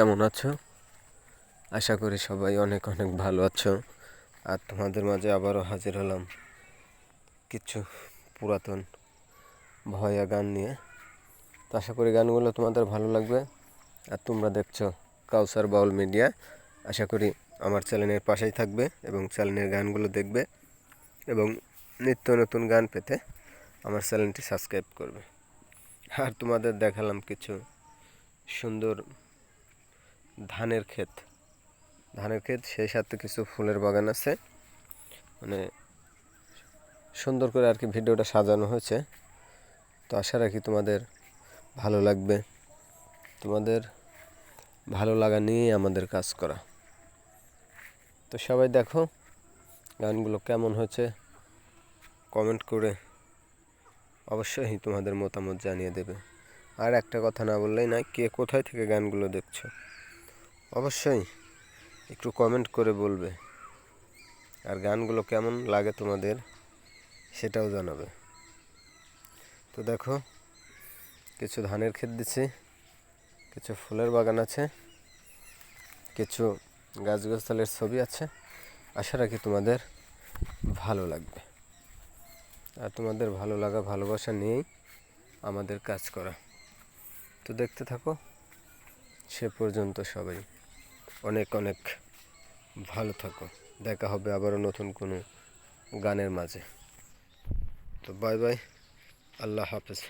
কেমন আছো? আশা করি সবাই অনেক অনেক ভালো আছো। আর তোমাদের মাঝে আবারও হাজির হলাম কিছু পুরাতন ভয়া গান নিয়ে। তো আশা করি গানগুলো তোমাদের ভালো লাগবে। আর তোমরা দেখছ কাউসার বাউল মিডিয়া। আশা করি আমার চ্যানেলের পাশেই থাকবে এবং চ্যানেলের গানগুলো দেখবে এবং নিত্য নতুন গান পেতে আমার চ্যানেলটি সাবস্ক্রাইব করবে। আর তোমাদের দেখালাম কিছু সুন্দর ধানের ক্ষেত। ধানের ক্ষেত, সেই সাথে কিছু ফুলের বাগান আছে। মানে সুন্দর করে আর কি ভিডিওটা সাজানো হয়েছে। তো আশা রাখি তোমাদের ভালো লাগবে। তোমাদের ভালো লাগা নিয়ে আমাদের কাজ করা। তো সবাই দেখো, গানগুলো কেমন হয়েছে? কমেন্ট করে অবশ্যই তোমাদের মতামত জানিয়ে দেবে। আর একটা কথা না বললেই না কে কোথায় থেকে গানগুলো দেখছ? অবশ্যই একটু কমেন্ট করে বলবে। আর গানগুলো কেমন লাগে তোমাদের সেটাও জানাবে। তো দেখো, কিছু ধানের ক্ষেত দিচ্ছি, কিছু ফুলের বাগান আছে, কিছু গাছগাছালের ছবি আছে, আশা রাখি তোমাদের ভালো লাগবে। আর তোমাদের ভালো লাগা, ভালোবাসা নিয়েই আমাদের কাজ করা। তো দেখতে থাকো, সে পর্যন্ত সবাই। অনেক অনেক ভালো থাকো। দেখা হবে আবারও নতুন কোনো গানের মাঝে। তো বাই বাই আল্লাহ হাফেজ।